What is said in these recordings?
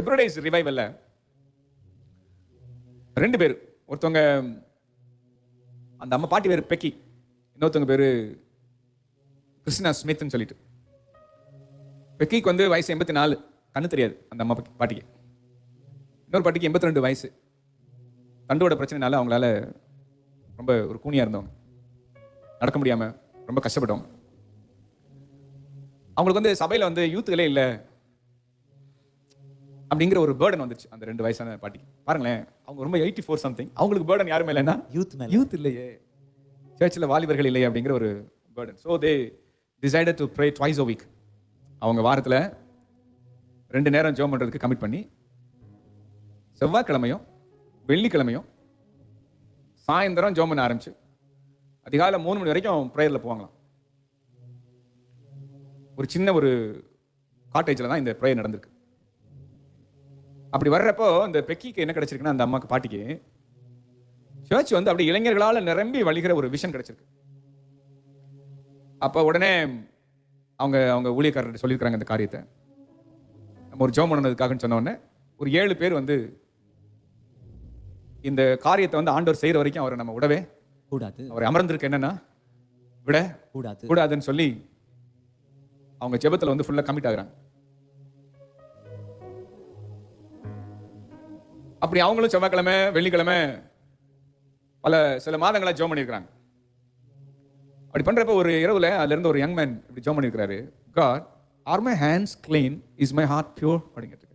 எப்ரோடேஸ் ரிவைவல்ல ரெண்டு பேர். ஒருத்தவங்க அந்த அம்மா பாட்டி பேர் பெக்கி இன்னொருத்தவங்க பேர் கிறிஸ்டினா ஸ்மித்னு சொல்லிட்டு. பெக்கிக்கு வந்து வயசு எண்பத்தி நாலு. கண்ணு தெரியாது அந்த அம்மா பாட்டிக்கு. இன்னொரு பாட்டிக்கு எண்பத்தி ரெண்டு வயசு. தண்டோட பிரச்சனைனால அவங்களால ரொம்ப ஒரு கூனியாக இருந்தவங்க. நடக்க முடியாமல் ரொம்ப கஷ்டப்பட்டவங்க. அவங்களுக்கு வந்து சபையில் வந்து யூத்துகளே இல்லை. அப்படிங்கிற ஒரு பேர்டன் வந்துச்சு அந்த ரெண்டு வயசான பாட்டிக்கு பாருங்களேன் அவங்க ரொம்ப எயிட்டி ஃபோர் சம்திங் அவங்களுக்கு பேர்டன் யாருமே இல்லைன்னா யூத் மேல. யூத் இல்லையே. சர்ச்சில் வாலிபர்கள் இல்லையே அப்படிங்கிற ஒரு burden so they decided to pray twice a week அவங்க வாரத்தில் ரெண்டு நேரம் ஜெபம் பண்ணுறதுக்கு கமிட் பண்ணி செவ்வாய்க்கிழமையும் வெள்ளிக்கிழமையும் சாயந்தரம் ஜெபம் பண்ண ஆரம்பிச்சு அதிகாலை மூணு மணி வரைக்கும் ப்ரேயரில் போவாங்களாம். ஒரு சின்ன ஒரு காட்டேஜில் தான் இந்த ப்ரேயர் நடந்திருக்கு. அப்படி வர்றப்போ இந்த பெக்கிக்கு என்ன கிடைச்சிருக்குன்னா அந்த அம்மாக்கு பாட்டிக்கு சர்ச் வந்து அப்படி இளைஞர்களால் நிரம்பி வழிகிற ஒரு விஷன் கிடைச்சிருக்கு. அப்போ உடனே அவங்க அவங்க ஊழியக்காரர் சொல்லியிருக்கிறாங்க இந்த காரியத்தை. நம்ம ஒரு ஜோம் பண்ணதுக்காகன்னு சொன்ன ஒரு ஏழு பேர் வந்து இந்த காரியத்தை வந்து ஆண்டவர் செய்யற வரைக்கும் அவரை நம்ம விடவே கூடாது. அவர் அமர்ந்திருக்க என்னன்னா விட கூடாது. கூடாதுன்னு சொல்லி அவங்க ஜெபத்துல வந்து ஃபுல்லா கமிட் ஆகுறாங்க. அப்படி அவங்களும் செவ்வாய்க்கிழமை வெள்ளிக்கிழமை பல சில மாதங்களா ஜோம் பண்ணியிருக்கிறாங்க. அப்படி பண்றப்ப ஒரு இரவுல அதுல இருந்து ஒரு யங் மேன் இப்படி ஜோம் பண்ணியிருக்கிறாரு. God are my hands clean is my heart pure அப்படிங்கிறது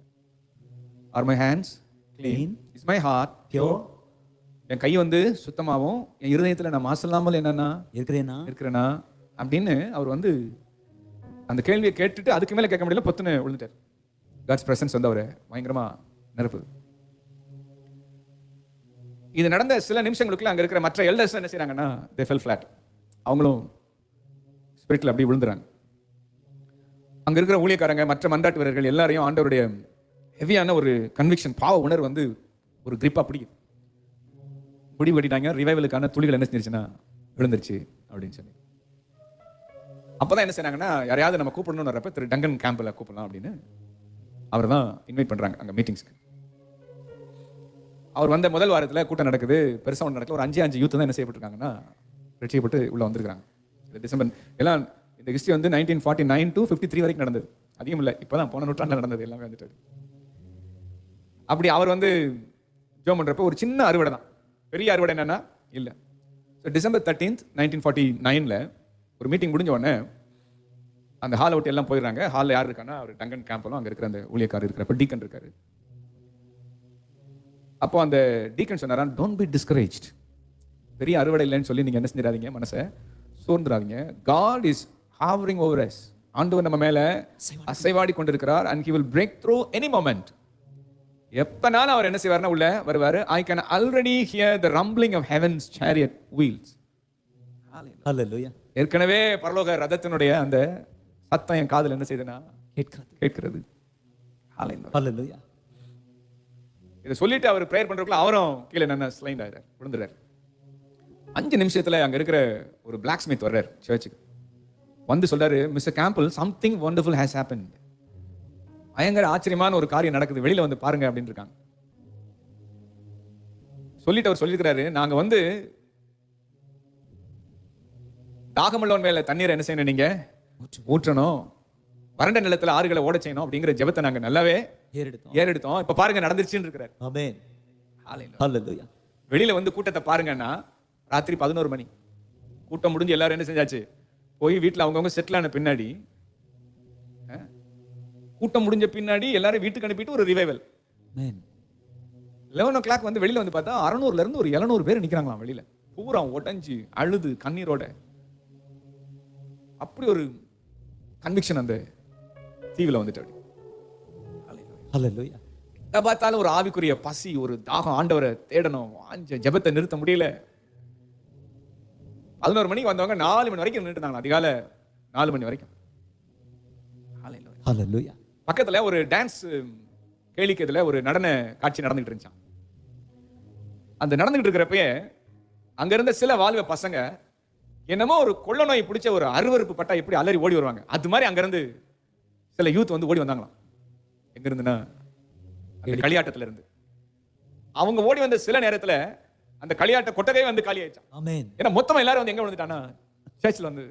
are my hands clean is my heart pure என் கை வந்து சுத்தமாகவும் என் இருதயத்துல நான் மாசல்லாமல் என்னன்னா இருக்கிறேனா? இருக்கிறேனா? அப்படின்னு அவர் வந்து அந்த கேள்வியை கேட்டுட்டு அதுக்கு மேல கேட்க முடியல பொத்துன்னு விழுந்துட்டார். காட்ஸ் பிரசன்ஸ் வந்து அவரை பயங்கரமா நிரப்புது இது நடந்த சில நிமிஷங்களுக்குள்ள அங்க இருக்கிற மற்ற எல்டர்ஸ் என்ன செய்கிறாங்கன்னா தே ஃபெல் ஃபிளாட் அவங்களும் ஸ்பிரிட்ல அப்படி விழுந்துறாங்க. அங்க இருக்கிற ஊழியக்காரங்க மற்ற மன்றாட்டு வீரர்கள் எல்லாரையும் ஆண்டவருடைய ஹெவியான ஒரு கன்விக்ஷன் பாவ உணர்வு வந்து ஒரு கிரிப்பா பிடிக்குது. முடி வெட்டிட்டாங்க ரிவைவலுக்கான துளிகள் என்ன செஞ்சிருச்சுன்னா விழுந்துருச்சு அப்படின்னு சொல்லி. அப்பதான் என்ன செய்கிறாங்கன்னா யாரையாவது நம்ம கூப்பிடணும்னு வரப்ப திரு டங்கன் கேம்பில் கூப்பிடலாம் அப்படின்னு அவர் தான் இன்வைட் பண்ணுறாங்க அங்கே மீட்டிங்ஸ்க்கு அவர் வந்த முதல் வாரத்துல கூட்டம் நடக்குது. பெருசா ஒன்று நடக்கல. ஒரு அஞ்சு அஞ்சு யூத் தான் என்ன செய்யப்பட்டிருக்காங்கன்னா ரட்சிக்கப்பட்டு உள்ள வந்திருக்காங்க. இந்த டிசம்பர் எல்லாம் இந்த ஹிஸ்ட்ரி வந்து nineteen forty nine to fifty three வரைக்கும் நடந்தது. அதிகம் இல்லை. இப்போதான் போன நூற்றாண்டில் நடந்தது எல்லாமே வந்துட்டு. அப்படி அவர் வந்து ஜோம் பண்றப்ப ஒரு சின்ன அறுவடை தான். பெரிய அறுவடை என்னன்னா இல்லை. So December thirteenth nineteen forty நைனில் ஒரு மீட்டிங் முடிஞ்ச உடனே அந்த ஹால் அவுட் எல்லாம் போயிடுறாங்க. ஹாலில் யார் இருக்கான்னா அவர் டங்கன் கேம்பலும் அங்கே இருக்கிற அந்த ஊழியக்காரர் இருக்கிறப்ப டீக்கன் இருக்காரு. அப்போ அந்த டீக்கன் சொன்னாரான் டோன்ட் பி டிஸ்கரேஜ்ட் பெரிய அறுவடை இல்லைன்னு சொல்லி நீங்கள் என்ன செஞ்சிடாதீங்க மனசை சோர்ந்துடாதீங்க. God is hovering over us ஆண்டவர் நம்ம மேல அசைவாடி கொண்டிருக்கிறார் and he will break through any moment எப்பனாலும் அவர் என்ன செய்வார்னா உள்ள வருவாரு. I can already hear the rumbling of heaven's chariot wheels ஏற்கனவே பரலோக ரதத்தினுடைய அந்த சத்தம் என் காதுல என்ன செய்யுதுன்னா கேட்கிறது. கேட்கிறது. இதை சொல்லிட்டு அவர் ப்ரேயர் பண்ணுறக்குள்ள அவரும் கீழே என்ன ஸ்லைண்ட் ஆகிறார் விழுந்துறாரு அஞ்சு நிமிஷத்தில் அங்கே இருக்கிற ஒரு பிளாக் ஸ்மித் வர்றார் சர்ச்சுக்கு வந்து சொல்கிறாரு Mister Gamble something wonderful has happen பயங்கர ஆச்சரியமான ஒரு காரியம் நடக்குது வெளியில் வந்து பாருங்க அப்படின்னு இருக்காங்க. சொல்லிட்டு அவர் சொல்லியிருக்கிறாரு நாங்கள் வந்து தாகமுள்ளவன் மேலே தண்ணீரை என்ன செய்யணும் நீங்கள் ஊற்றணும். வறண்ட நிலத்தில் ஆறுகளை ஓட செய்யணும் அப்படிங்கிற ஜெபத்தை நாங்கள் நல்லாவே ஏறெடுத்தோம். ஏறெடுத்தோம். இப்ப பாருங்க நடந்துருச்சுன்னு இருக்கிறார். ஆமென். ஹalleluya. வெளியில வந்து கூட்டத்தை பாருங்கன்னா ராத்திரி பதினோரு மணி. கூட்டம் முடிஞ்சு எல்லாரும் என்ன செஞ்சாச்சு? போய் வீட்டுல அவங்கவுங்க செட்டில் ஆன பின்னாடி கூட்டம் முடிஞ்ச பின்னாடி எல்லாரும் வீட்டுக்கு அனுப்பிட்டு ஒரு ரிவைவல் லெவன் ஓ கிளாக் வந்து வெளியில வந்து பார்த்தா அறநூறுல இருந்து ஒரு எழுநூறு பேர் நிக்கிறாங்களாம் வெளியில. பூரா உடஞ்சு அழுது கண்ணீரோட. அப்படி ஒரு கன்விக்ஷன் அந்த தீவுல வந்துட்டு ஹalleluya எதை பார்த்தாலும் ஒரு ஆவிக்குரிய பசி ஒரு தாகம் ஆண்டவரை தேடணும். வாஞ்ச ஜெபத்தை நிறுத்த முடியல. பதினோரு மணிக்கு வந்தவங்க நாலு மணி வரைக்கும் நின்றுட்டாங்க. அதிகாலை நாலு மணி வரைக்கும். பக்கத்துல ஒரு டான்ஸ் கேளிக்கைதுல ஒரு நடன காட்சி நடந்துகிட்டு இருந்துச்சான் அந்த நடந்துகிட்டு இருக்கிறப்பயே அங்க இருந்த சில வாலிப பசங்க என்னமோ ஒரு கொள்ள நோய் பிடிச்ச ஒரு அருவருப்பு பட்டா எப்படி அலறி ஓடி வருவாங்க. அது மாதிரி அங்க இருந்து சில யூத் வந்து ஓடி வந்தாங்களாம். எங்க இருந்துன்னா அந்த களியாட்டத்துல இருந்து அவங்க ஓடி வந்த சில நேரத்துல அந்த களியாட்ட கொட்டகை வந்து காலி ஆயிடுச்சான். ஏன்னா மொத்தமா எல்லாரும் வந்து எங்க விழுந்துட்டானா சர்ச்சில் வந்து.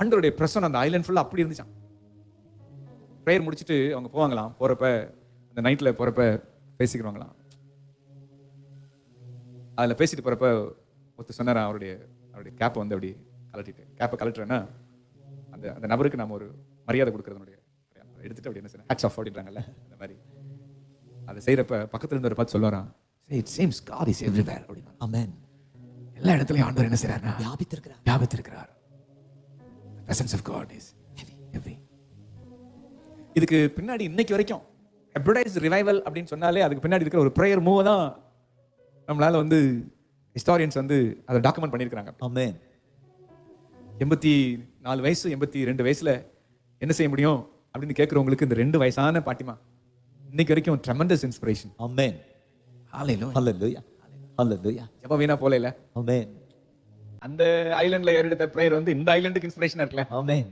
ஆண்டவருடைய பிரசன் அந்த ஐலண்ட் ஃபுல்லா அப்படி இருந்துச்சான் ப்ரேயர் முடிச்சிட்டு அவங்க போவாங்களாம். போறப்ப அந்த நைட்ல போறப்ப பேசிக்கிறவங்களாம் அதுல பேசிட்டு போறப்ப ஒருத்தர் சொன்னாரா அவருடைய அவருடைய கேப்பை வந்து அப்படி கலட்டிட்டு கேப்பை கலட்டுறேன்னா அந்த அந்த நபருக்கு நாம ஒரு மரியாதை கொடுக்கறதுனுடைய எடுத்துட்டு அப்படி என்ன ஹேட்ஸ் ஆஃப் அப்படின்றாங்கல்ல அந்த மாதிரி. அதை செய்யறப்ப பக்கத்துல இருந்து ஒரு பார்த்து சொல்லுவாராம் it seems God is everywhere அப்படின்னா Amen. எல்லா இடத்துலயும் ஆண்டவர் என்ன செய்யறாருன்னா வியாபித்திருக்கிறார். வியாபித்திருக்கிறார். Presence of God is heavy இதுக்கு பின்னாடி இன்னைக்கு வரைக்கும் ஹெப்ரடைஸ் ரிவைவல் அப்படின்னு சொன்னாலே அதுக்கு பின்னாடி இருக்கிற ஒரு ப்ரேயர் மூவ் தான் நம்மளால வந்து ஹிஸ்டாரியன்ஸ் வந்து அதை டாக்குமெண்ட் பண்ணியிருக்கிறாங்க. Amen. எண்பத்தி நாலு வயசு எண்பத்தி ரெண்டு வயசுல என்ன செய்ய முடியும் அப்படின்னு கேட்குறவங்களுக்கு இந்த ரெண்டு வயசான பாட்டிமா இன்னைக்கு வரைக்கும் tremendous inspiration Amen. Hallelujah. Hallelujah. எப்போ வீணா போல இல்ல Amen. அந்த ஐலண்ட்ல ஏறெடுத்த ப்ரேயர் வந்து இந்த ஐலண்டுக்கு இன்ஸ்பிரேஷனா இருக்குல்ல Amen.